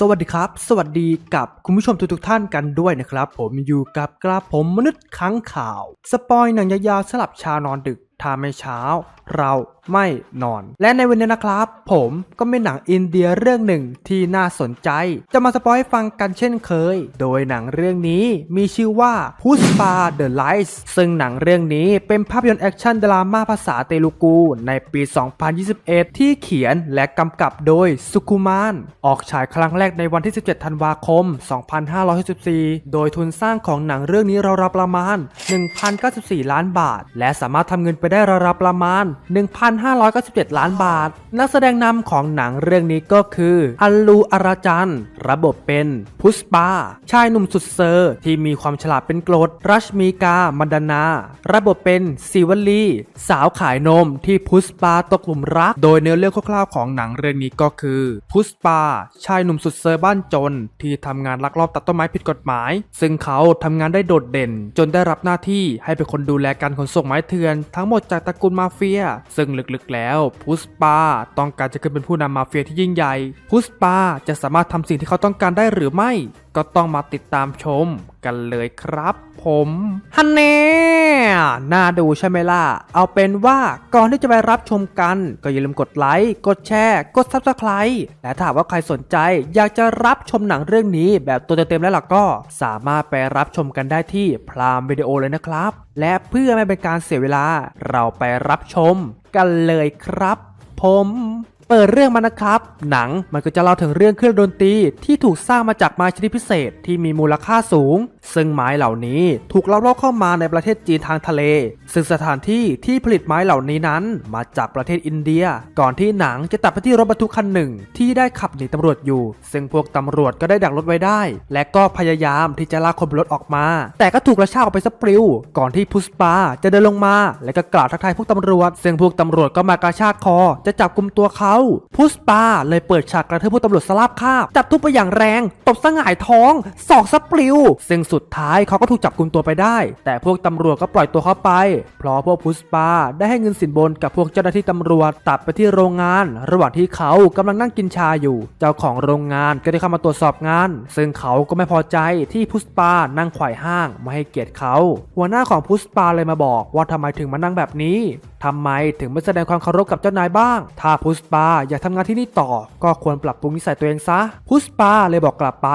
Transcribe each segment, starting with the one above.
สวัสดีครับ สวัสดีกับคุณผู้ชมทุกๆท่านกันด้วยนะครับ ผมอยู่กับกระผมมนุษย์ค้างข่าว สปอยหนังยาวๆสลับชานอนดึก ถ้าไม่เช้า เราไม่นอน และในวันนี้นะครับ ผมก็มีหนังอินเดียเรื่องหนึ่งที่น่าสนใจ จะมาสปอยให้ฟังกันเช่นเคย โดยหนังเรื่องนี้มีชื่อว่า Puspa The Lights ซึ่งหนังเรื่องนี้เป็นภาพยนตร์แอคชั่นดราม่าภาษาเตลูกู ในปี 2021 ที่เขียนและกำกับโดยสุกุมาน ออกฉายครั้งแรกในวันที่ 17 ธันวาคม 2564 โดยทุนสร้างของหนังเรื่องนี้ราวๆประมาณ 1,094 ล้านบาท และสามารถทำเงินไปได้ได้ราวๆประมาณ 1,597 ล้านบาท นักแสดงนำของหนังเรื่องนี้ก็คืออัลลูอาราจันระบบเป็นพุสปาชายหนุ่มสุดเซอร์ ที่มีความฉลาดเป็นกรด รัชมีกา มันดานา ระบบเป็นซิวลีสาวขายนมที่พุสปาตกหลุมรัก โดยเนื้อเรื่องคร่าวๆของหนังเรื่องนี้ก็คือ พุสปาชายหนุ่มสุดเซอร์บ้านจน ที่ทำงานลักลอบตัดต้นไม้ผิดกฎหมาย ซึ่งเขาทำงานได้โดดเด่น จนได้รับหน้าที่ให้เป็นคนดูแลการขนส่งไม้เถื่อนทั้งหมดจากตระกูลมาเฟีย ซึ่งลึกๆแล้วพุสปาต้องการจะขึ้นเป็นผู้นำมาเฟียที่ยิ่งใหญ่พุสปาจะสามารถทำสิ่งที่เขาต้องการได้หรือไม่ ก็ต้องมาติดตามชมกันเลยครับผมฮันเน่น่าดูใช่ไหมล่ะ เอาเป็นว่าก่อนที่จะไปรับชมกัน ก็อย่าลืมกดไลค์ กดแชร์ กด Subscribe และถ้าว่าใครสนใจอยากจะรับชมหนังเรื่องนี้แบบตัวเต็มๆแล้วล่ะก็ สามารถไปรับชมกันได้ที่พรามวิดีโอเลยนะครับ และเพื่อไม่เป็นการเสียเวลา เราไปรับชมกันเลยครับ ผม เปิดเรื่องมานะครับ หนังมันก็จะเล่าถึงเรื่องเครื่องดนตรีที่ถูกสร้างมาจากไม้ชนิดพิเศษที่มีมูลค่าสูง ซึ่งไม้เหล่านี้ถูกลักลอบเข้ามาในประเทศจีนทางทะเล ซึ่งสถานที่ที่ผลิตไม้เหล่านี้นั้นมาจากประเทศอินเดีย ก่อนที่หนังจะตัดไปที่รถบรรทุกคันหนึ่ง ที่ได้ขับหนีตำรวจอยู่ ซึ่งพวกตำรวจก็ได้ดักรถไว้ได้ และก็พยายามที่จะลากคนบนรถออกมา แต่ก็ถูกกระชากออกไปสปลิวก่อนที่พุสปาจะเดินลงมา และก็กล่าวทักทายพวกตำรวจ ซึ่งพวกตำรวจก็มากระชากคอจะจับกลุมตัวเขาพุสปาเลยเปิดฉากกระทืบพวกตำรวจสลาบคาบจับทุบไปอย่างแรง ตบสงายท้องสอกสปลิวซึ่งสุดท้ายเขาก็ถูกจับกุมตัวไปได้ แต่พวกตำรวจก็ปล่อยตัวเขาไป เพราะพวกพุสปาได้ให้เงินสินบนกับพวกเจ้าหน้าที่ตำรวจตัดไปที่โรงงาน ระหว่างที่เขากำลังนั่งกินชาอยู่ เจ้าของโรงงานก็ได้เข้ามาตรวจสอบงาน ซึ่งเขาก็ไม่พอใจที่พุสปานั่งไขว่ห้างไม่ให้เกียรติเขา หัวหน้าของพุสปาเลยมาบอกว่าทำไมถึงมานั่งแบบนี้ ทำไมถึงไม่แสดงความเคารพกับเจ้านายบ้าง ถ้าพุสปาอยากทำงานที่นี่ต่อ ก็ควรปรับปรุงนิสัยตัวเองซะ พุสปาเลยบอกกลับไป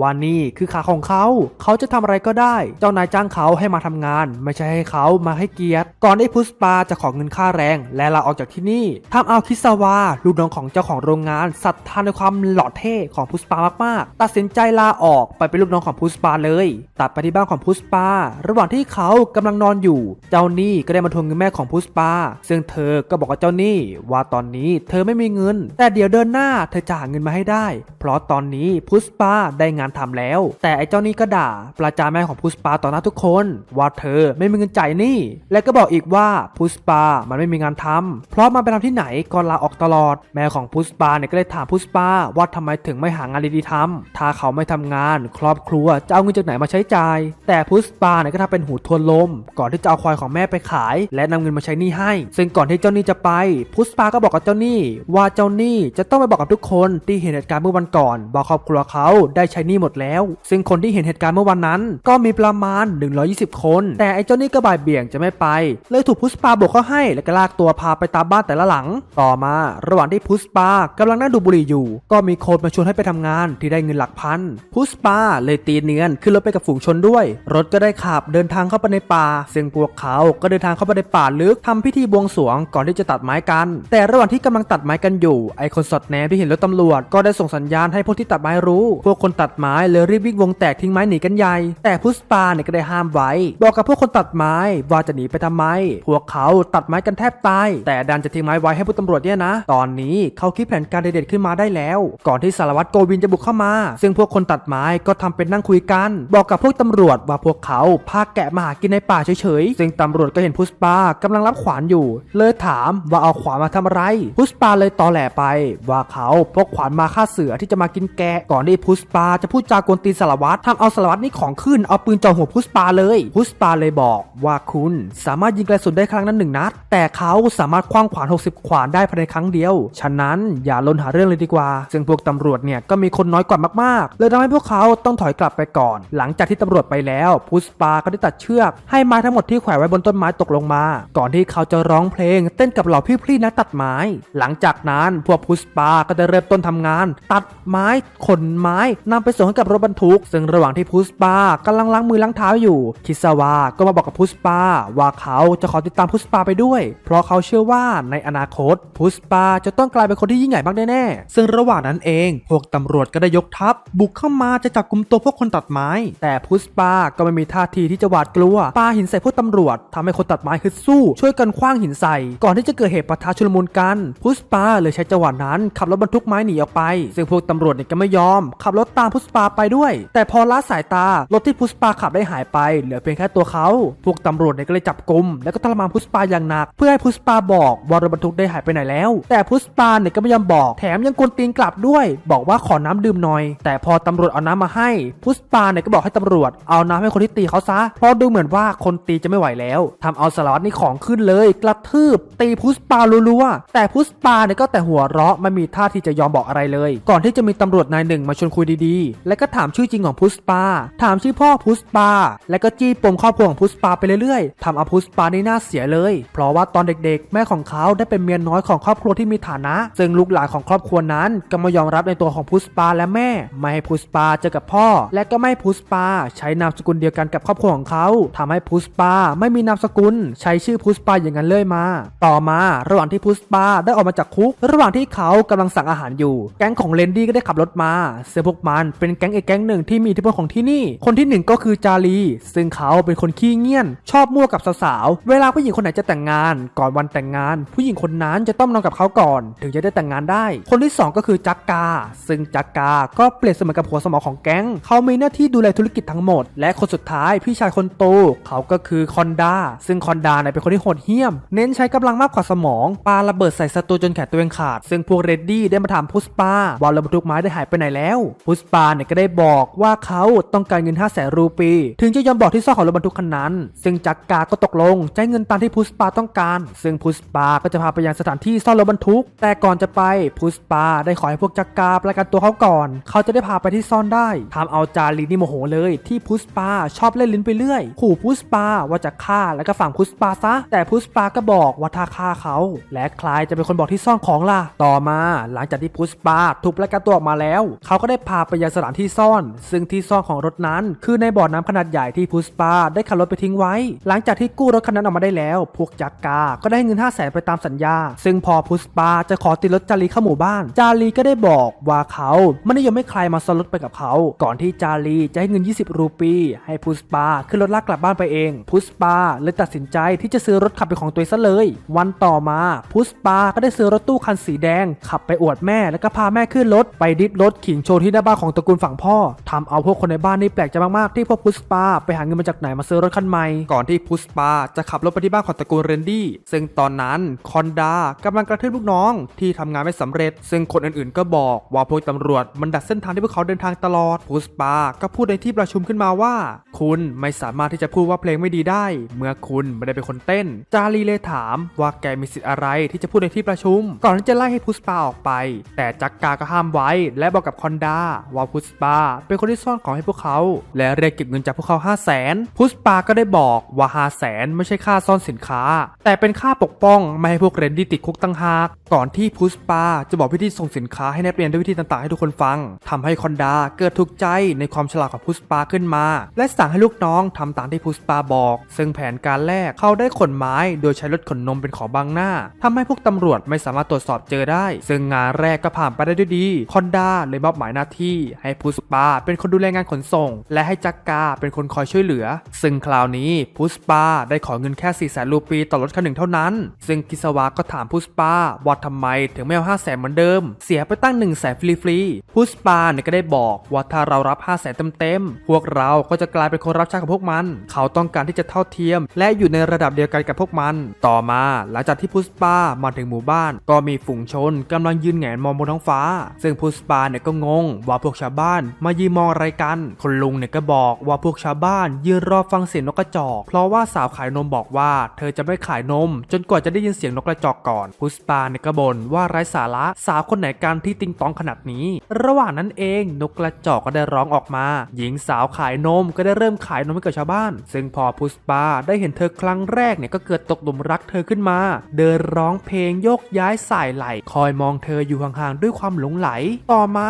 ว่านี่คือขาของเขา เขาจะทำอะไรก็ได้ เจ้านายจ้างเขาให้มาทำงาน ไม่ใช่ให้เขามาให้เกียรติ ก่อนที่พุสปาจะขอเงินค่าแรง และลาออกจากที่นี่ทำเอาคิสาวาลูกน้องของเจ้าของโรงงานศรัทธาในความหล่อเท่ของพุสปามากๆ ตัดสินใจลาออกไปเป็นลูกน้องของพุสปาเลย ตัดไปที่บ้านของพุสปา ระหว่างที่เขากำลังนอนอยู่ เจ้าหนี้ก็ได้มาทวงเงินแม่ของพุสปาซึ่งเธอก็บอกกับเจ้าหนี้ว่าตอนนี้เธอไม่มีเงิน แต่เดี๋ยวเดือนหน้าเธอจะหาเงินมาให้ได้ เพราะตอนนี้พุสปาได้งานทำแล้ว แต่ไอ้เจ้าหนี้ก็ด่าประจานแม่ของพุสปาต่อหน้าทุกคน ว่าเธอไม่มีเงินจ่ายหนี้ และก็บอกอีกว่าพุสปามันไม่มีงานทำเพราะมันไปทำที่ไหนก็ลาออกตลอด แม่ของพุสปาเนี่ยก็เลยถามพุสปาว่าทำไมถึงไม่หางานดีๆทำถ้าเขาไม่ทำงาน ครอบครัวจะเอาเงินจากไหนมาใช้จ่าย แต่พุสปาเนี่ยก็ทำเป็นหูทวนลม ก่อนที่จะเอาควายของแม่ไปขาย และนำเงินมาใช้หนี้ให้ซึ่งก่อนที่เจ้านี้จะไป พุสปาก็บอกกับเจ้านี้ว่าเจ้านี้จะต้องไปบอกกับทุกคนที่เห็นเหตุการณ์เมื่อวันก่อนว่าครอบครัวเขาได้ใช้นี้หมดแล้ว ซึ่งคนที่เห็นเหตุการณ์เมื่อวันนั้น ก็มีประมาณ 120 คน แต่ไอ้เจ้านี้ก็บ่ายเบี่ยงจะไม่ไป เลยถูกพุสปาบอกเขาให้แล้วก็ลากตัวพาไปตามบ้านแต่ละหลัง ต่อมาระหว่างที่พุสปากำลังนั่งดูบุหรี่อยู่ ก็มีคนมาชวนให้ไปทำงานที่ได้เงินหลักพันพุสปาเลยตีเนียนขึ้นรถไปกับฝูงชนด้วย รถก็ได้ขับเดินทางเข้าไปในป่า ซึ่งพวกเขาก็เดินทางเข้าไปในป่าลึกทำพิธีบวงสรวงก่อนที่จะตัดไม้กัน แต่ระหว่างที่กำลังตัดไม้กันอยู่ ไอคนสอดแนมที่เห็นรถตำรวจก็ได้ส่งสัญญาณให้พวกที่ตัดไม้รู้ พวกคนตัดไม้เลยรีบวิ่งวงแตกทิ้งไม้หนีกันใหญ่ แต่พุสปาเนี่ยก็ได้ห้ามไว้ บอกกับพวกคนตัดไม้ว่าจะหนีไปทำไม พวกเขาตัดไม้กันแทบตาย แต่ดันจะทิ้งไม้ไว้ให้พวกตำรวจเนี่ยนะ ตอนนี้เขาคิดแผนการเด็ดๆขึ้นมาได้แล้ว ก่อนที่สารวัตรโกวินจะบุกเข้ามา ซึ่งพวกคนตัดไม้ก็ทำเป็นนั่งคุยกัน บอกกับพวกตำรวจว่าพวกเขาพาแกะมาหากินในป่าเฉยๆ ซึ่งตำรวจก็เห็นพุสปากำลังรับขวาานอยู่เลยถามว่าเอาขวานมาทำอะไร พุสปาเลยตอแหลไป ว่าเขาพกขวานมาฆ่าเสือที่จะมากินแกะก่อนที่พุสปาจะพูดจากวนตีนสารวัตรทำเอาสารวัตรนี่ของขึ้นเอาปืนจ่อหัวพุสปาเลยพุสปาเลยบอกว่าคุณสามารถยิงกระสุนได้ครั้งนั้นหนึ่งนัด แต่เขาสามารถคว้างขวาน 60 ขวานได้ภายในครั้งเดียว ฉะนั้นอย่าลนหาเรื่องเลยดีกว่า ซึ่งพวกตำรวจเนี่ยก็มีคนน้อยกว่ามากๆ เลยทำให้พวกเขาต้องถอยกลับไปก่อน หลังจากที่ตำรวจไปแล้วพุสปาก็ได้ตัดเชือกให้ไม้ทั้งหมดที่แขวนไว้บนต้นไม้ตกลงมา ก่อนที่เขาจะร้องเพลง เต้นกับเหล่าพี่พลี่นักตัดไม้ หลังจากนั้นพวกพุสปาก็ได้เริ่มต้นทำงาน ตัดไม้ขนไม้นำไปส่งให้กับรถบรรทุก ซึ่งระหว่างที่พุสปากำลังล้างมือล้างเท้าอยู่ คิซาวาก็มาบอกกับพุสปาว่าเขาจะขอติดตามพุสปาไปด้วย เพราะเขาเชื่อว่าในอนาคตพุสปาจะต้องกลายเป็นคนที่ยิ่งใหญ่มากแน่ๆซึ่งระหว่างนั้นเองพวกตำรวจก็ได้ยกทัพ บุกเข้ามาจะจับกลุ่มตัวพวกคนตัดไม้ แต่พุสปาก็ไม่มีท่าทีที่จะหวาดกลัวปาหินใส่พวกตำรวจทำให้คนตัดไม้ฮึดสู้ ช่วยกันคว้างหินใส่ ก่อนที่จะเกิดเหตุปะทะชุลมุนกัน พุสปาเลยใช้จังหวะนั้น ขับรถบรรทุกไม้หนีออกไป ซึ่งพวกตำรวจเนี่ยก็ไม่ยอม ขับรถตามพุสปาไปด้วย แต่พอละสายตารถที่พุสปาขับได้หายไป เหลือเพียงแค่ตัวเขา พวกตำรวจเนี่ยก็เลยจับกลุ่มแล้วก็ทรมานพุสปาอย่างหนัก เพื่อให้พุสปาบอกว่ารถบรรทุกได้หายไปไหนแล้ว แต่พุสปาเนี่ยก็ไม่ยอมบอก แถมยังกวนตีนกลับด้วย บอกว่าขอน้ำดื่มหน่อย แต่พอตำรวจเอาน้ำมาให้ พุสปาเนี่ยก็บอกให้ตำรวจเอาน้ำให้คนที่ตีเขาซะ เพราะดูเหมือนว่าคนตีจะไม่ไหวแล้วทำเอาสารวัตรนี่ของขึ้นเลยกระทืบ ตีพุสปารัวๆแต่พุสปาเนี่ยก็แต่หัวเราะไม่มีท่าที่จะยอมบอกอะไรเลย ก่อนที่จะมีตำรวจนายหนึ่งมาชวนคุยดีๆ และก็ถามชื่อจริงของพุสปา ถามชื่อพ่อพุสปา และก็จี้ปมครอบครัวของพุสปาไปเรื่อยๆทำเอาพุสปานี่น่าเสียเลย เพราะว่าตอนเด็กๆ แม่ของเขาได้เป็นเมียน้อยของครอบครัวที่มีฐานะ ซึ่งลูกหลานของครอบครัวนั้นก็ไม่ยอมรับในตัวของพุสปาและแม่ ไม่ให้พุสปาเจอกับพ่อ และก็ไม่พุสปา ใช้นามสกุลเดียวกันกับครอบครัวของเขาทำให้พุสปาไม่มีนามสกุล ใช้ชื่อพุสปาอย่างนั้นเลยมา ต่อมาระหว่างที่พุสปาได้ออกมาจากคุก ระหว่างที่เขากำลังสั่งอาหารอยู่ แก๊งของเลนดี้ก็ได้ขับรถมาซึ่งพวกมันเป็นแก๊งอีกแก๊งหนึ่งที่มีอิทธิพลของที่นี่ คนที่หนึ่งก็คือจารีซึ่งเขาเป็นคนขี้เงียน ชอบมั่วกับสาวๆ เวลาผู้หญิงคนไหนจะแต่งงาน ก่อนวันแต่งงาน ผู้หญิงคนนั้นจะต้องนอนกับเขาก่อน ถึงจะได้แต่งงานได้ คนที่สองก็คือจักกา ซึ่งจักกา ก็เปรียบเสมือนกับหัวสมองของแก๊ง เขามีหน้าที่ดูแลธุรกิจทั้งหมด และคนสุดท้ายพี่ชายคนโต เขาก็คือคอนดาซึ่งคอนดาเนี่ยเป็นคนที่โหดเหี้ยมเน้นใช้กำลังมากกว่าสมองปาระเบิดใส่ศัตรูจนแขนตัวเองขาด ซึ่งพวกเรดดี้ได้มาถามพุสปาว่ารถบรรทุกไม้ได้หายไปไหนแล้วพุสปาเนี่ยก็ได้บอกว่าเขาต้องการเงิน 5 0 0แสนรูปี ถึงจะยอมบอกที่ซ่อนของรถบรรทุกคันนั้น ซึ่งจักกาก็ตกลงจ่ายเงินตามที่พุสปาต้องการ ซึ่งพุสปาก็จะพาไปยังสถานที่ซ่อนรถบรรทุก แต่ก่อนจะไปพุสปาได้ขอให้พวกจักกาประกันตัวเขาก่อน เขาจะได้พาไปที่ซ่อนได้ทำเอาจารีนี่โมโหเลยที่พุสปาชอบเล่นลิ้นไปเรื่อยขู่พุสปาว่าจะฆ่าแล้วก็ฝังพุสปาซะแต่พุสปาก็บอกว่าถ้าฆ่าเขา และใครจะเป็นคนบอกที่ซ่อนของล่ะ ต่อมาหลังจากที่พุสปาถูกประกันตัวออกมาแล้ว เขาก็ได้พาไปยังสถานที่ซ่อน ซึ่งที่ซ่อนของรถนั้น คือในบ่อน้ำขนาดใหญ่ที่พุสปาได้ขับรถไปทิ้งไว้ หลังจากที่กู้รถคันนั้นออกมาได้แล้ว พวกจักกา ก็ได้เงิน5 0 0แสนไปตามสัญญา ซึ่งพอพุสปาจะขอติดรถจารีเข้าหมู่บ้าน จารีก็ได้บอกว่าเขาไม่ได้ยอมให้ใครมาซ้อนรถไปกับเขา ก่อนที่จารีจะให้เงิน 20 รูปี ให้พุสปาขึ้นรถลากกลับบ้านไปเอง พุสปาเลยตัดสินใจที่จะซื้อรถขับเป็นของตัวเองซะเลย วันต่อมาพุสปาก็ได้ซื้อรถตู้คันสีแดง ขับไปอวดแม่แล้วก็พาแม่ขึ้นรถไปดิฟรถขิงโชว์ที่หน้าบ้านของตระกูลฝั่งพ่อทำเอาพวกคนในบ้านนี่แปลกใจมากๆที่พวกพุสปาไปหาเงินมาจากไหนมาซื้อรถคันใหม่ก่อนที่พุสปาจะขับรถไปที่บ้านของตระกูลเรนดี้ซึ่งตอนนั้นคอนดากำลังกระทืบลูกน้องที่ทำงานไม่สำเร็จ ซึ่งคนอื่นๆ ก็บอกว่าพวกตำรวจมันดัดเส้นทางที่พวกเขาเดินทางตลอดพุสปาก็พูดในที่ประชุมขึ้นมาว่า คุณไม่สามารถที่จะพูดว่าเพลงไม่ดีได้ เมื่อคุณไม่ได้เป็นคนเต้นจารีเลยถามว่าแกมีสิทธิ์อะไรที่จะพูดในที่ประชุม ก่อนที่จะไล่ให้พุสปาออกไป แต่จักกาก็ห้ามไว้ และบอกกับคอนดาว่าพุสปาเป็นคนที่ซ่อนของให้พวกเขา และเรียกเก็บเงินจากพวกเขา5 0 0แสนพุสปาก็ได้บอกว่า5 0 0แสนไม่ใช่ค่าซ่อนสินค้า แต่เป็นค่าปกป้องไม่ให้พวกเรนดี้ติดคุกตั้งหาก ก่อนที่พุสปาจะบอกวิธีส่งสินค้าให้นักเรียนด้วยวิธีต่างๆให้ทุกคนฟังทำให้คอนดาเกิดถูกใจในความฉลาดของพุสปาขึ้นมา และสั่งให้ลูกน้องทำตามที่พุสปาบอก ซึ่งแผนการแรกเขาได้ขนไม้โดยใช้รถขนนมเป็นของบังหน้าทำให้พวกตำรวจไม่สามารถตรวจสอบเจอได้ ซึ่งงานแรกก็ผ่านไปได้ด้วยดีคอนดาเลยมอบหมายหน้าที่ ให้พุสปาเป็นคนดูแลงานขนส่ง และให้จักกาเป็นคนคอยช่วยเหลือ ซึ่งคราวนี้พุสปาได้ขอเงินแค่4ี่แสนรูปีต่อรถคันหนึ่งเท่านั้น ซึ่งกิสวาก็ถามพุสปาว่าทำไมถึงไม่เอา5 0 0แสนเหมือนเดิม เสียไปตั้ง1นึ่งแสนฟรีๆพุสปาเนี่ยก็ได้บอกว่าถ้าเรารับ5 0 0แสนเต็มๆพวกเราก็จะกลายเป็นคนรับใช้ของพวกมัน เขาต้องการที่จะเท่าเทียม และอยู่ในระดับเดียวกันกับพวกมันมัน ต่อมาหลังจากที่พุสปามาถึงหมู่บ้าน ก็มีฝูงชนกำลังยืนแงนมองบนท้องฟ้า ซึ่งพุสปาเนี่ยก็งง ว่าพวกชาวบ้านมายืนมองอะไรกันคนลุงเนี่ยก็บอกว่าพวกชาวบ้านยืนรอฟังเสียงนกกระจอก เพราะว่าสาวขายนมบอกว่า เธอจะไม่ขายนม จนกว่าจะได้ยินเสียงนกกระจอกก่อนพุสปาเนี่ยก็บ่นว่าไร้สาระสาวคนไหนกันที่ติงตองขนาดนี้ ระหว่างนั้นเองนกกระจอกก็ได้ร้องออกมา หญิงสาวขายนมก็ได้เริ่มขายนมให้กับชาวบ้าน ซึ่งพอพุสปาได้เห็นเธอครั้งแรกเนี่ยก็เกิดตกหลุมรักเธอขึ้นมา เดินร้องเพลงโยกย้ายสายไหล คอยมองเธออยู่ห่างๆด้วยความหลงไหล ต่อมา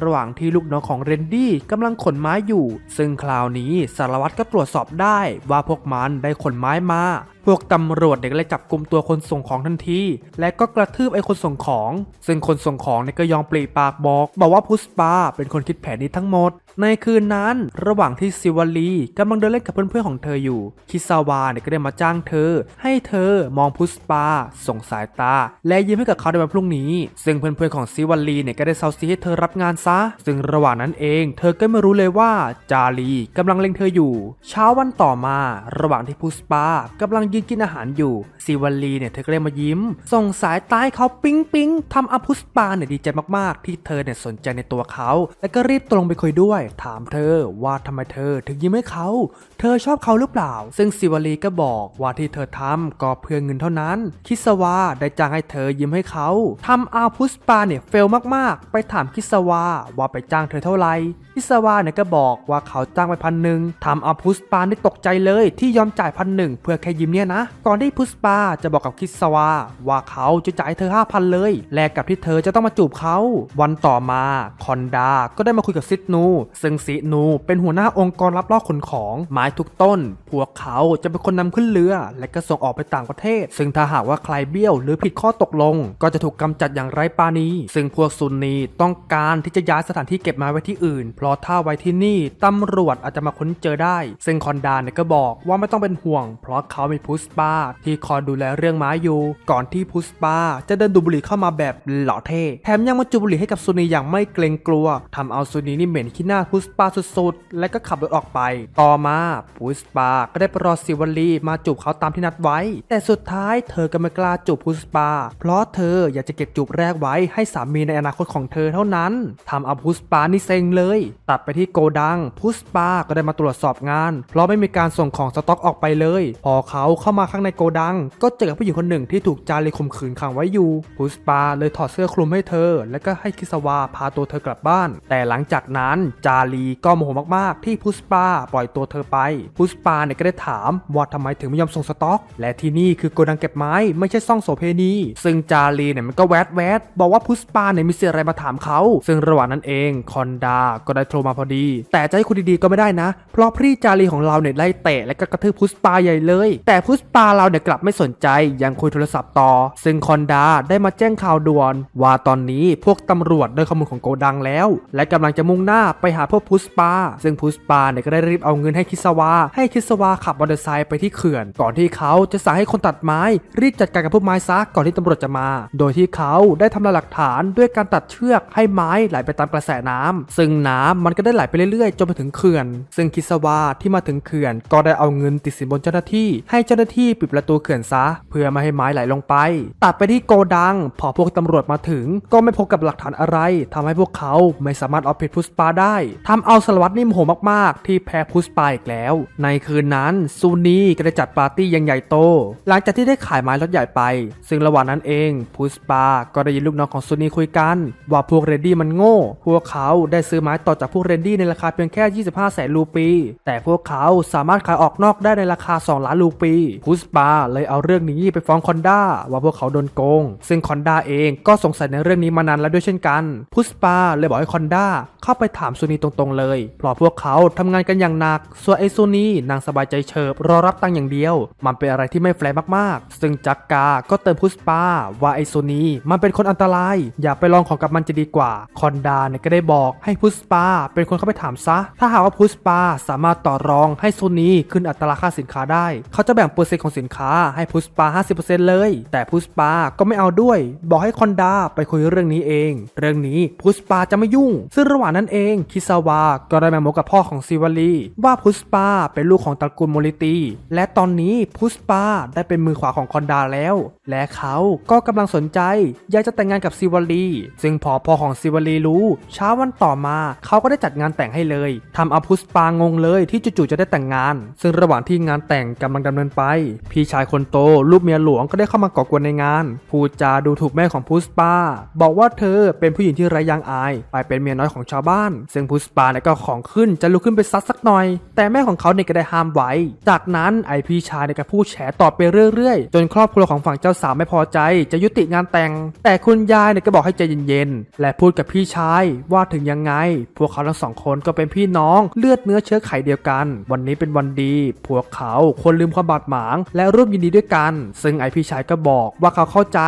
ระหว่างที่ลูกน้องของเรนดี้กำลังขนไม้อยู่ ซึ่งคราวนี้สารวัตรก็ตรวจสอบได้ว่าพวกมันได้ขนไม้มาพวกตำรวจเด็กเลยจับกลุ่มตัวคนส่งของทันที และก็กระทืบไอ้คนส่งของ ซึ่งคนส่งของเนี่ยก็ยอมปลีปากบอก บอกว่าพุสปาเป็นคนคิดแผนนี้ทั้งหมด ในคืนนั้นระหว่างที่ซิวาลีกำลังเดินเล่นกับเพื่อนๆของเธออยู่ คิซาวาเนี่ยก็ได้มาจ้างเธอ ให้เธอมองพุสปาส่งสายตา และยิ้มให้กับเขาในวันพรุ่งนี้ ซึ่งเพื่อนๆของซิวาลีเนี่ยก็ได้เซาซีให้เธอรับงานซะ ซึ่งระหว่างนั้นเอง เธอก็ไม่รู้เลยว่าจาลีกำลังเล็งเธออยู่ เช้าวันต่อมา ระหว่างที่พุสปากำลังยืนกินอาหารอยู่ซิวาลีเนี่ยเธอก็ได้มายิ้ม ส่งสายตาให้เขาปิ๊งปิ๊งทำอาพุสปาเนี่ยดีใจมากๆ ที่เธอเนี่ยสนใจในตัวเขา และก็รีบตรงไปคุยด้วย ถามเธอว่าทำไมเธอถึงยิ้มให้เขา เธอชอบเขาหรือเปล่า ซึ่งซิวาลีก็บอกว่าที่เธอทำก็เพื่อเงินเท่านั้น คิสวาได้จ้างให้เธอยิ้มให้เขาทำอาพุสปาเนี่ยเฟลมากๆ ไปถามคิสวาว่าไปจ้างเธอเท่าไหร่ คิสวาเนี่ยก็บอกว่าเขาจ้างไปพันหนึ่งทำเอาพุสปาได้ตกใจเลยที่ยอมจ่ายพันหนึ่งเพื่อแค่ยิ้มเนี่ยนะ ก่อนที่พุสปาจะบอกกับคิสวาว่าเขาจะจ่ายเธอห้าพันเลย แลกกับที่เธอจะต้องมาจูบเขา วันต่อมาคอนดาก็ได้มาคุยกับซิดนู ซึ่งซิดนูเป็นหัวหน้าองค์กรรับลอกขนของไม้ทุกต้น พวกเขาจะเป็นคนนำขึ้นเรือ และก็ส่งออกไปต่างประเทศ ซึ่งถ้าหากว่าใครเบี้ยวหรือผิดข้อตกลง ก็จะถูกกำจัดอย่างไร้ปาณีซึ่งพวกซุนนีต้องการที่จะย้ายสถานที่เก็บม้ไว้ที่อื่นเพราะถ้าไว้ที่นี่ตำรวจอาจจะมาค้นเจอได้ ซึ่งคอนดาเนี่ยก็บอกว่าไม่ต้องเป็นห่วง เพราะเขามีพุสปาที่คอยดูแลเรื่องม้อยู่ ก่อนที่พุสปาจะเดินดูบุหรี่เข้ามาแบบหล่อเท่แถมยังมาจูบบุหรี่ให้กับซุนีอย่างไม่เกรงกลัวทำเอาซุนีนี่เหม็นขี้หน้าพุสปาสุดๆ และก็ขับรถออกไป ต่อมาพุสปาก็ได้ปรอซิวลีมาจูบเขาตามที่นัดไว้ แต่สุดท้ายเธอก็ไม่กล้าจูบพุสปา เพราะเธออยากจะเก็บจูบแรกไว้ให้สามีในอนาคตของเธอเท่านั้นทำเอาพุสปานี่เซ็งเลยตัดไปที่โกดังพุสปาก็ได้มาตรวจสอบงาน เพราะไม่มีการส่งของสต็อกออกไปเลย พอเขาเข้ามาข้างในโกดัง ก็เจอผู้หญิงคนหนึ่งที่ถูกจารีข่มขืนขังไว้อยู่พุสปาเลยถอดเสื้อคลุมให้เธอ และก็ให้คิสวาพาตัวเธอกลับบ้าน แต่หลังจากนั้นจารีก็โมโหมากๆ ที่พุสปาปล่อยตัวเธอไปพุสปาเนี่ยก็ได้ถามว่าทำไมถึงไม่ยอมส่งสต็อก และที่นี่คือโกดังเก็บไม้ไม่ใช่ซ่องโสเพณี ซึ่งจารีเนี่ยมันก็แวดแวดบอกว่าพุสปาเนี่ยมีเสียอะไรมาถามเขา ซึ่งระหว่างนั้นเองคอนดาก็ไดโทรมาพอดี แต่จะให้คุณดีๆก็ไม่ได้นะ เพราะพี่จารีของเราเนี่ยไล่เตะและก็กระทืบพุสปาใหญ่เลย แต่พุสปาเราเนี่ยกลับไม่สนใจยังคุยโทรศัพท์ต่อ ซึ่งคอนดาได้มาแจ้งข่าวด่วน ว่าตอนนี้พวกตำรวจได้ข้อมูลของโกดังแล้ว และกำลังจะมุ่งหน้าไปหาพวกพุสปาซึ่งพุสปาเนี่ยก็ได้รีบเอาเงินให้คิสวาให้คิสวาขับมอเตอร์ไซค์ไปที่เขื่อน ก่อนที่เขาจะสั่งให้คนตัดไม้ รีบจัดการกับพวกไม้ซะก่อนที่ตำรวจจะมา โดยที่เขาได้ทำลายหลักฐานด้วยการตัดเชือกให้ไม้ไหลไปตามกระแสน้ำซึ่งน้ำมันก็ได้ไหลไปเรื่อยๆ จนไปถึงเขื่อน ซึ่งคิสวาที่มาถึงเขื่อน ก็ได้เอาเงินติดสินบนเจ้าหน้าที่ ให้เจ้าหน้าที่ปิดประตูเขื่อนซะ เพื่อไม่ให้ไม้ไหลลงไป ตัดไปที่โกดัง พอพวกตำรวจมาถึง ก็ไม่พบกับหลักฐานอะไรทำให้พวกเขาไม่สามารถเอาผิดพุสปาได้ทำเอาสารวัตรนิ่มโหมากๆ ที่แพ้พุสปาอีกแล้ว ในคืนนั้นซูนีก็ได้จัดปาร์ตี้ยังใหญ่โต หลังจากที่ได้ขายไม้รถใหญ่ไป ซึ่งระหว่างนั้นเองพุสปาก็ได้ยินลูกน้องของซูนีคุยกัน ว่าพวกเรนดี้มันโง่ พวกเขาได้ซื้อไม้ต่อจากพวกเรนดี้ในราคาเพียงแค่ 25 แสนรูปี แต่พวกเขาสามารถขายออกนอกได้ในราคา 2 ล้านรูปีพุสปาเลยเอาเรื่องนี้ไปฟ้องคอนด้าว่าพวกเขาโดนโกง ซึ่งคอนด้าเองก็สงสัยในเรื่องนี้มานานแล้วด้วยเช่นกันพุสปาเลยบอกให้คอนด้าเข้าไปถามซูนีตรงๆเลยเพราะพวกเขาทำงานกันอย่างหนัก ส่วนไอซูนีนางสบายใจเฉิบรอรับตังค์อย่างเดียว มันเป็นอะไรที่ไม่แฟร์มากๆ ซึ่งจักกาก็เตือนพุสปาว่าไอซูนีมันเป็นคนอันตราย อย่าไปลองของกับมันจะดีกว่าคอนดาเนี่ยก็ได้บอกให้พุสปาเป็นคนเข้าไปถามซะ ถ้าหากว่าพุสปาสามารถต่อรองให้ซูนีขึ้นอัตราค่าสินค้าได้ เขาจะแบ่งเปอร์เซ็นต์ของสินค้าให้พุสปา 50%เลย แต่พุสปาก็ไม่เอาด้วย บอกให้คอนดาไปคุยเรื่องนี้เอง เรื่องนี้พุสปาจะไม่ยุ่ง ซึ่งระหว่างนั้นเอง คิซาวาก็ได้มาโมกับพ่อของซิวารีว่าพุสปาเป็นลูกของตระกูลโมริตี และตอนนี้พุสปาได้เป็นมือขวาของคอนดาแล้ว และเขาก็กำลังสนใจ อยากจะแต่งงานกับซิวารีซึ่งพอพ่อของซิวารีรู้เช้าวันต่อมาเขาาก็ได้จัดงานแต่งให้เลยทำเอาพุสปางงเลยที่จู่ๆจะได้แต่งงาน ซึ่งระหว่างที่งานแต่งกำลังดำเนินไป พี่ชายคนโตลูกเมียหลวงก็ได้เข้ามาก่อกวนในงาน พูดจาดูถูกแม่ของพุสปา บอกว่าเธอเป็นผู้หญิงที่ไร้ยางอาย ไปเป็นเมียน้อยของชาวบ้าน ซึ่งพุสปาเนี่ยก็ของขึ้นจะลุกขึ้นไปซัดสักหน่อย แต่แม่ของเขาเนี่ยก็ได้ห้ามไว้ จากนั้นไอพี่ชายเนี่ยก็พูดแฉต่อไปเรื่อยๆ จนครอบครัวของฝั่งเจ้าสาวไม่พอใจ จะยุติงานแต่ง แต่คุณยายเนี่ยก็บอกให้ใจเย็นๆและพูดกับพี่ชายว่าถึงยังไงพวกเขาทั้งสองคนก็เป็นพี่น้องเลือดเนื้อเชื้อไขเดียวกัน วันนี้เป็นวันดีพวกเขาควรลืมความบาดหมาง และร่วมยินดีด้วยกัน ซึ่งไอพี่ชายก็บอกว่าเขาเข้าใจ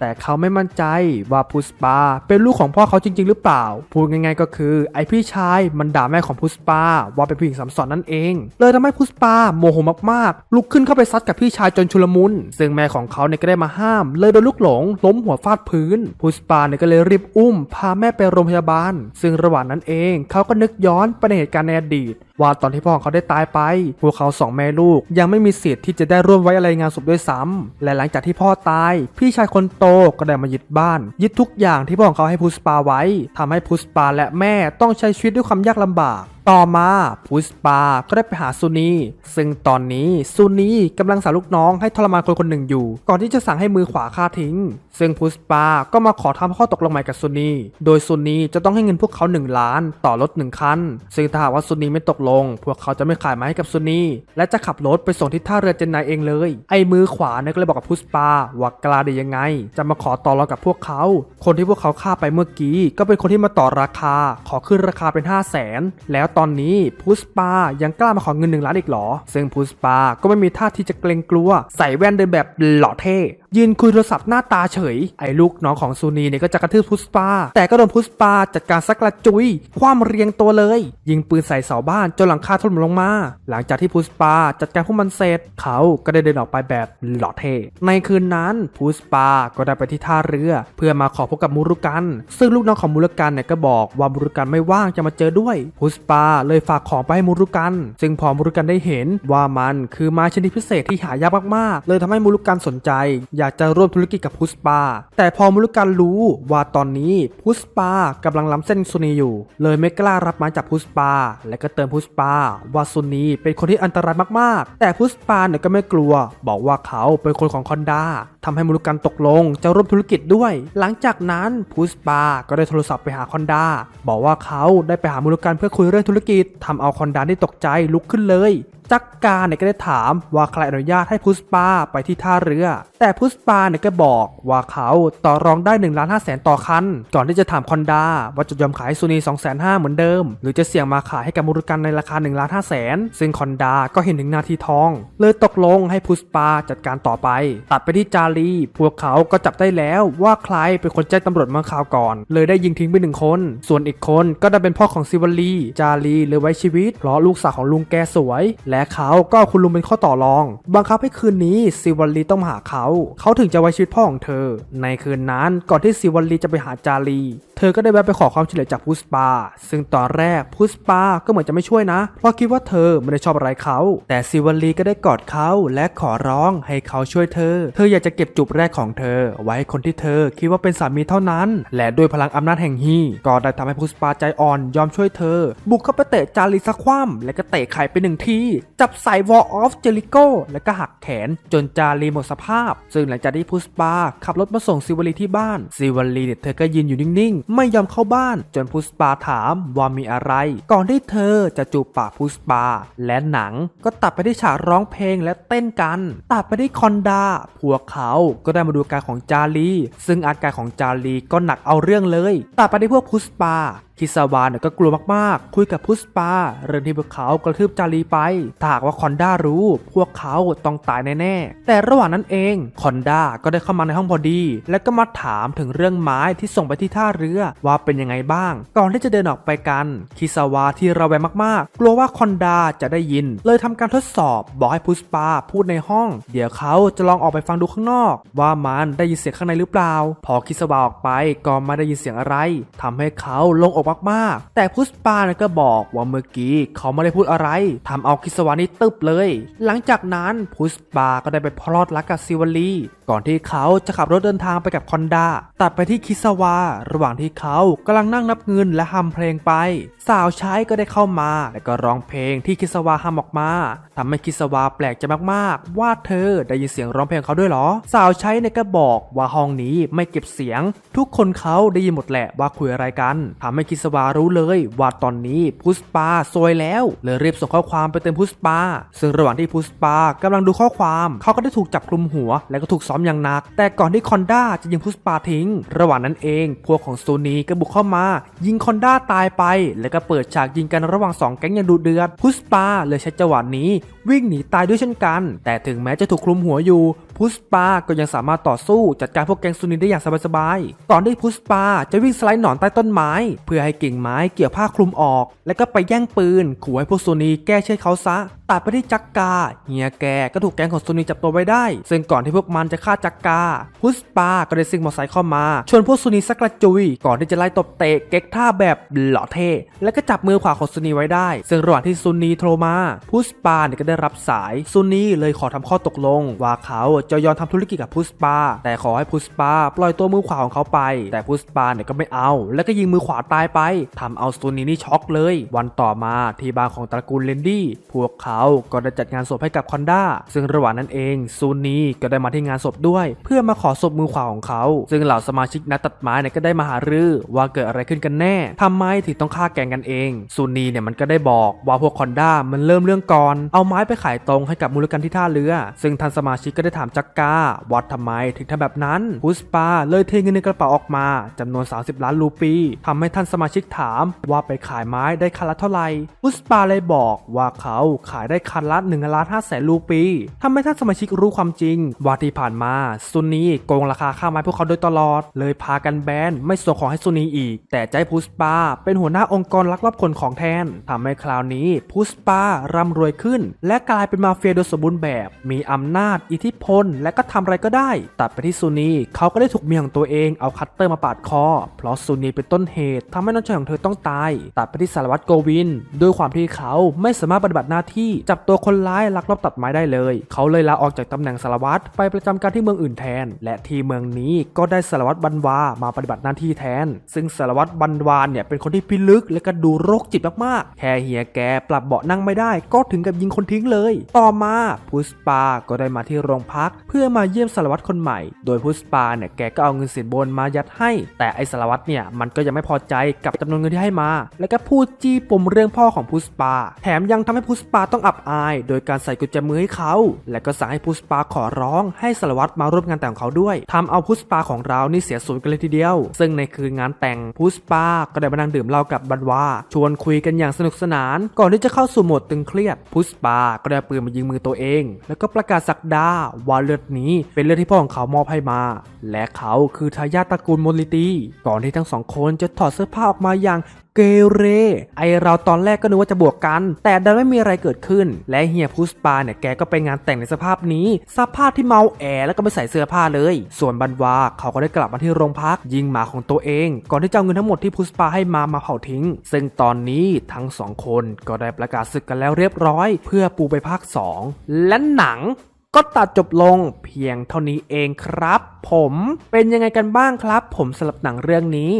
แต่เขาไม่มั่นใจว่าพุสปาเป็นลูกของพ่อเขาจริง ๆ หรือเปล่า พูดง่ายๆก็คือไอพี่ชายมันด่าแม่ของพุสปาว่าเป็นผู้หญิงสัมสอนนั่นเอง เลยทำให้พุสปาโมโหมากๆ ลุกขึ้นเข้าไปซัดกับพี่ชายจนชุลมุน ซึ่งแม่ของเขาเนี่ยก็ได้มาห้าม เลยโดนลูกหลง ล้มหัวฟาดพื้นพุสปาเนี่ยก็เลยรีบอุ้ม พาแม่ไปโรงพยาบาล ซึ่งระหว่างนั้นเองเขาก็นึกย้อนไปในเหตุการณ์ในอดีต ว่าตอนที่พ่อของเขาได้ตายไป พวกเขาสองแม่ลูกยังไม่มีสิทธิ์ที่จะได้ร่วมไว้อะไรงานศพด้วยซ้ำและหลังจากที่พ่อตาย พี่ชายคนโตก็ได้มายึดบ้าน ยึดทุกอย่างที่พ่อของเขาให้พุสปาไว้ทำให้พุสปาและแม่ต้องใช้ชีวิตด้วยความยากลำบาก ต่อมาพุสปาก็ได้ไปหาซูนีซึ่งตอนนี้ซูนีกำลังสั่งลูกน้องให้ทรมานคนคนหนึ่งอยู่ ก่อนที่จะสั่งให้มือขวาฆ่าทิ้ง ซึ่งพุสปาก็มาขอทำข้อตกลงใหม่กับซูนีโดยซูนีจะต้องให้เงินพวกเขา 1 ล้านต่อรถ1คัน ซึ่งถ้าหากว่าซูนีไม่ตกลง พวกเขาจะไม่ขายมาให้กับซูนีและจะขับรถไปส่งที่ท่าเรือเจนไนเองเลย ไอ้มือขวาเนี่ยก็เลยบอกกับพุสปาว่ากล้าได้ยังไง จะมาขอต่อรองกับพวกเขา คนที่พวกเขาฆ่าไปเมื่อกี้ ก็เป็นคนที่มาต่อราคา ขอขึ้นราคาเป็น 5 0 0แสนแล้วตอนนี้พุสปายังกล้ามาขอเงินหนึ่งล้านอีกเหรอ ซึ่งพุสปาก็ไม่มีท่าที่จะเกรงกลัว ใส่แว่นเดินแบบหล่อเท่ ยืนคุยโทรศัพท์หน้าตาเฉย ไอ้ลูกน้องของซูนีเนี่ยก็จะกระทืบพุสปา แต่ก็โดนพุสปาจัดการสักกระจุย คว่ำเรียงตัวเลย ยิงปืนใส่เสาบ้านจนหลังคาถล่มลงมา หลังจากที่พุสปาจัดการพวกมันเสร็จ เขาก็ได้เดินออกไปแบบหล่อเท่ในคืนนั้นพุสปาก็ได้ไปที่ท่าเรือ เพื่อมาขอพบกับมูรุกัน ซึ่งลูกน้องของมูรุกันเนี่ยก็บอกว่ามูรุกันไม่ว่างจะมาเจอด้วยพุสปาเลยฝากของไปให้มูรุกัน ซึ่งพอมูรุกันได้เห็นว่ามันคือไม้ชนิดพิเศษที่หายากมากๆ เลยทำให้มูรุกันสนใจ อยากจะร่วมธุรกิจกับพุสปา แต่พอมูรุกันรู้ว่าตอนนี้พุสปากำลังล้ำเส้นซุนีอยู่ เลยไม่กล้ารับไม้จากพุสปา และก็เตือนพุสปาว่าซุนีเป็นคนที่อันตรายมากๆ แต่พุสปาเนี่ยก็ไม่กลัว บอกว่าเขาเป็นคนของคอนดาทำให้มูรุกันตกลงจะร่วมธุรกิจด้วย หลังจากนั้นพุสปาก็ได้โทรศัพท์ไปหาคอนดาบอกว่าเขาได้ไปหามูรุกันเพื่อคุยเรื่องธุรรกิจทำเอาคอนดานได้ตกใจลุกขึ้นเลยจักรการเนี่ยก็ได้ถามว่าใครอนุญาตให้พุสปาไปที่ท่าเรือ แต่พุสปาเนี่ยก็บอกว่าเขาต่อรองได้1นล้านห้าแสนต่อคัน ก่อนที่จะถามคอนดาว่าจะยอมขายซูนี2องแสนห้าเหมือนเดิม หรือจะเสี่ยงมาขายให้กับมูรุกันในราคา1นล้านห้าแสนซึ่งคอนดาก็เห็นถึงนาทีทอง เลยตกลงให้พุสปาจัดการต่อไป ตัดไปที่จารีพวกเขาก็จับได้แล้วว่าใครเป็นคนแจ้งตำรวจเมื่อคาวก่อน เลยได้ยิงทิ้งไปหนึ่งคน ส่วนอีกคนก็ได้เป็นพ่อของซิวลีจารีเลยไว้ชีวิต เพราะลูกสาวของลุงแกสวยและและเขาก็คุณลุงเป็นข้อต่อรอง บังคับให้คืนนี้ซิวัลีต้องมาหาเขา เขาถึงจะไว้ชีวิตพ่อของเธอ ในคืนนั้นก่อนที่ซิวลีจะไปหาจารี เธอก็ได้แวะไปขอความช่วยเหลือจากพุสปา ซึ่งตอนแรกพุสปาก็เหมือนจะไม่ช่วยนะ เพราะคิดว่าเธอไม่ได้ชอบอะไรเขา แต่ซิวลีก็ได้กอดเขาและขอร้องให้เขาช่วยเธอ เธออยากจะเก็บจูบแรกของเธอ ไว้ให้คนที่เธอคิดว่าเป็นสามีเท่านั้น และด้วยพลังอำนาจแห่งฮีก็ได้ทำให้พุสปาใจอ่อนยอมช่วยเธอ บุกเข้าไปเตะจารีสักคว่ำและก็เตะไข่ไปหนึ่งที จับใส่วอลออฟเจลิโก้และก็หักแขนจนจารีหมดสภาพ ซึ่งหลังจากที่พุสปาขับรถมาส่งซิวลีที่บ้านซิวลีเนี่ยเธอก็ยืนอยู่นิ่งๆไม่ยอมเข้าบ้าน จนพุสปาถามว่ามีอะไร ก่อนที่เธอจะจูบปากพุสปา และหนังก็ตัดไปที่ฉากร้องเพลงและเต้นกัน ตัดไปที่คอนดาผัวเขาก็ได้มาดูการของจารีซึ่งอาการของจารีก็หนักเอาเรื่องเลย ตัดไปที่พวกพุสปา คิซาวาเนี่ยก็กลัวมากๆ คุยกับพุสปา เรื่องที่พวกเขากระทืบจารีไปถ้าหากว่าคอนด้ารู้ พวกเขาต้องตายแน่ๆ แต่ระหว่างนั้นเองคอนด้าก็ได้เข้ามาในห้องพอดี และก็มาถามถึงเรื่องไม้ที่ส่งไปที่ท่าเรือว่าเป็นยังไงบ้าง ก่อนที่จะเดินออกไปกันคิซาวาที่ระแวงมากๆ กลัวว่าคอนด้าจะได้ยิน เลยทำการทดสอบบอกให้พุสปาพูดในห้อง เดี๋ยวเขาจะลองออกไปฟังดูข้างนอก ว่ามันได้ยินเสียงข้างในหรือเปล่า พอคิซาวาออกไปก็ไม่ได้ยินเสียงอะไรทำให้เขาลงอกมากๆ แต่พุสปาเนี่ยก็บอกว่าเมื่อกี้เขาไม่ได้พูดอะไรทำเอาคิสวานี่ตึบเลย หลังจากนั้นพุสปาก็ได้ไปพลอดรักกับซิวลี ก่อนที่เขาจะขับรถเดินทางไปกับคอนดาตัดไปที่คิซาวา ระหว่างที่เขากำลังนั่งนับเงินและฮัมเพลงไป สาวใช้ก็ได้เข้ามา และก็ร้องเพลงที่คิซาวาฮัมออกมาทำให้คิซาวาแปลกใจมากๆ ว่าเธอได้ยินเสียงร้องเพลงเขาด้วยเหรอ สาวใช้เนี่ยก็บอกว่าห้องนี้ไม่เก็บเสียง ทุกคนเขาได้ยินหมดแหละว่าคุยอะไรกันทำให้คิซาวารู้เลยว่าตอนนี้พุสปาซวยแล้วเลยรีบส่งข้อความไปเตือนพุสปาซึ่งระหว่างที่พุสปากำลังดูข้อความ เขาก็ได้ถูกจับคลุมหัว และก็ถูกซ้อมอย่างหนัก แต่ก่อนที่คอนด้าจะยิงพุสปาทิ้ง ระหว่างนั้นเอง พวกของซูนีก็บุกเข้ามา ยิงคอนด้าตายไป แล้วก็เปิดฉากยิงกันระหว่างสองแก๊งอย่างดุเดือด พุสปาเลยใช้จังหวะนี้ วิ่งหนีตายด้วยเช่นกัน แต่ถึงแม้จะถูกคลุมหัวอยู่ พุสปาก็ยังสามารถต่อสู้จัดการพวกแกงซูนีได้อย่างสบายๆ ก่อนที่พุสปาจะวิ่งสไลด์หนอนใต้ต้นไม้ เพื่อให้กิ่งไม้เกี่ยวผ้าคลุมออก แล้วก็ไปแย่งปืนขู่ให้พวกซูนีแก้เชือดเขาซะตัดไปที่จักกา เฮียแกก็ถูกแก๊งของซูนีจับตัวไว้ได้ ซึ่งก่อนที่พวกมันจะฆ่าจักกา พุสปาก็ได้ซิ่งมอเตอร์ไซค์เข้ามา ชวนพวกซูนีสักกระจุย ก่อนที่จะไล่ตบเตะเก๊กท่าแบบหล่อเท่ แล้วก็จับมือขวาของซูนีไว้ได้ ซึ่งระหว่างที่ซูนีโทรมา พุสปาเนี่ยก็ได้รับสาย ซูนีเลยขอทำข้อตกลง ว่าเขาจะยอมทำธุรกิจกับพุสปาแต่ขอให้พุสปาปล่อยตัวมือขวาของเขาไป แต่พุสปาเนี่ยก็ไม่เอา แล้วก็ยิงมือขวาตายไปทำเอาซูนีนี่ช็อกเลย วันต่อมาที่บ้านของตระกูลเลนดี้พวกเขาก็ได้จัดงานศพให้กับคอนด้าซึ่งระหว่างนั้นเองซูนีก็ได้มาที่งานศพด้วย เพื่อมาขอศพมือขวาของเขา ซึ่งเหล่าสมาชิกนักตัดไม้เนี่ยก็ได้มาหารือว่าเกิดอะไรขึ้นกันแน่ทำไมถึงต้องฆ่าแกงกันเองซูนีเนี่ยมันก็ได้บอกว่าพวกคอนด้ามันเริ่มเรื่องก่อน เอาไม้ไปขายตรงให้กับมูลกันที่ท่าเรือ ซึ่งท่านสมาชิกก็ได้ถามจักกาว่าทำไมถึงทำแบบนั้นพุสปาเลยเทเงินในกระเป๋าออกมาจำนวน 30 ล้านรูปีทำให้ท่านสมาชิกถามว่าไปขายไม้ได้คันละเท่าไหร่พุสปาเลยบอกว่าเขาขายได้คันละ1ล้าน5แสนรูปีทำให้ท่านสมาชิกรู้ความจริงว่าที่ผ่านมาซุนนีโกงราคาค่าไม้พวกเขาโดยตลอด เลยพากันแบนไม่ส่งของให้ซุนนีอีก แต่ใจพุสปาเป็นหัวหน้าองค์กรลักลอบขนของแทนทำให้คราวนี้พุสปาร่ำรวยขึ้น และกลายเป็นมาเฟียโดยสมบูรณ์แบบ มีอำนาจ อิทธิพลและก็ทำอะไรก็ได้ ตัดไปที่ซุนนีเขาก็ได้ถูกเมียของตัวเองเอาคัตเตอร์มาปาดคอ เพราะซุนนีเป็นต้นเหตุทำให้น้องชายของเธอต้องตาย ตัดไปที่สารวัตรโกวิน ด้วยความที่เขาไม่สามารถปฏิบัติหน้าที่จับตัวคนร้ายลักลอบตัดไม้ได้เลย เขาเลยลาออกจากตำแหน่งสารวัตรไปประจำการที่เมืองอื่นแทน และที่เมืองนี้ก็ได้สารวัตรบันวามาปฏิบัติหน้าที่แทน ซึ่งสารวัตรบันวาเนี่ยเป็นคนที่พิลึกและก็ดูโรคจิตมากๆ แค่เฮียแกปรับเบาะนั่งไม่ได้ ก็ถึงกับยิงคนทิ้งเลย ต่อมาพุสปาก็ได้มาที่โรงพักเพื่อมาเยี่ยมสารวัตรคนใหม่ โดยพุสปาเนี่ยแกก็เอาเงินสินบนมายัดให้ แต่ไอสารวัตรเนี่ยมันก็ยังไม่พอใจกับจำนวนเงินที่ให้มา แล้วก็พูดจี้ปมเรื่องพ่อของพุสปา แถมยังทำให้พุสปาต้องอับอาย โดยการใส่กุญแจมือให้เขา และก็สั่งให้พุสปาขอร้อง ให้สารวัตรมาร่วมงานแต่งของเขาด้วยทำเอาพุสปาของเรานี่เสียสูญกันเลยทีเดียว ซึ่งในคืนงานแต่งพุสปาก็ได้มานั่งดื่มเหล้ากับบันวาชวนคุยกันอย่างสนุกสนาน ก่อนที่จะเข้าสู่โหมดตึงเครียดพุสปาก็ได้ปืนมายิงมือตัวเอง แล้วก็ประกาศสักดาวาเลือดนี้เป็นเลือดที่พ่อของเขามอบให้มา และเขาคือทายาทตระกูลโมลิตี ก่อนที่ทั้งสองคนจะถอดเสื้อผ้าออกมาอย่างเกเร ไอเราตอนแรกก็นึกว่าจะบวกกัน แต่ดันไม่มีอะไรเกิดขึ้น และเฮียพุสปาเนี่ยแกก็ไปงานแต่งในสภาพนี้ สภาพที่เมาแอแล้วก็ไม่ใส่เสื้อผ้าเลย ส่วนบันวาเขาก็ได้กลับมาที่โรงพัก ยิงหมาของตัวเอง ก่อนที่จะเอาเงินทั้งหมดที่พุสปาให้มามาเผาทิ้ง ซึ่งตอนนี้ทั้งสองคนก็ได้ประกาศศึกกันแล้วเรียบร้อย เพื่อปูไปภาค 2 และหนัง ก็ตัดจบลงเพียงเท่านี้เองครับ ผมเป็นยังไงกันบ้างครับ ผมสำหรับหนังเรื่องนี้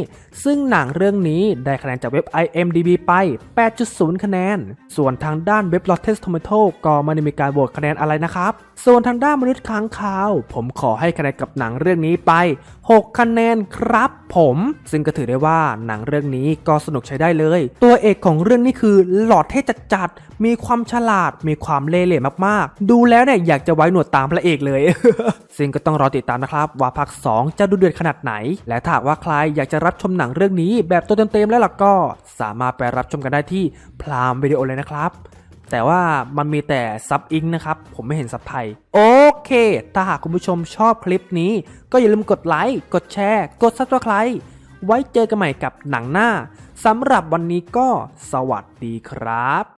ซึ่งหนังเรื่องนี้ได้คะแนนจากเว็บ IMDB ไป 8.0 คะแนน ส่วนทางด้านเว็บ Rotten Tomato ก็ไม่ได้มีการโหวตคะแนนอะไรนะครับ ส่วนทางด้านมนุษย์ค้างคาว ผมขอให้คะแนนกับหนังเรื่องนี้ไป 6 คะแนนครับผมซึ่งก็ถือได้ว่าหนังเรื่องนี้ก็สนุกใช้ได้เลย ตัวเอกของเรื่องนี้คือหลอดเท่จัดๆมีความฉลาดมีความเล่ห์เหลี่ยมมากๆ ดูแล้วเนี่ยอยากจะไว้ว้หนวดตามพระเอกเลย ซึ่งก็ต้องรอติดตามนะครับ ว่าภาค2จะดูเดือดขนาดไหน และถ้าว่าใครอยากจะรับชมหนังเรื่องนี้แบบตัวเต็มๆแล้วล่ะก็สามารถไปรับชมกันได้ที่พรามวิดีโอเลยนะครับแต่ว่ามันมีแต่ซับอิงนะครับ ผมไม่เห็นซับไทย โอเค ถ้าหากคุณผู้ชมชอบคลิปนี้ ก็อย่าลืมกดไลค์ กดแชร์ กด subscribe ไว้เจอกันใหม่กับหนังหน้าสำหรับวันนี้ก็สวัสดีครับ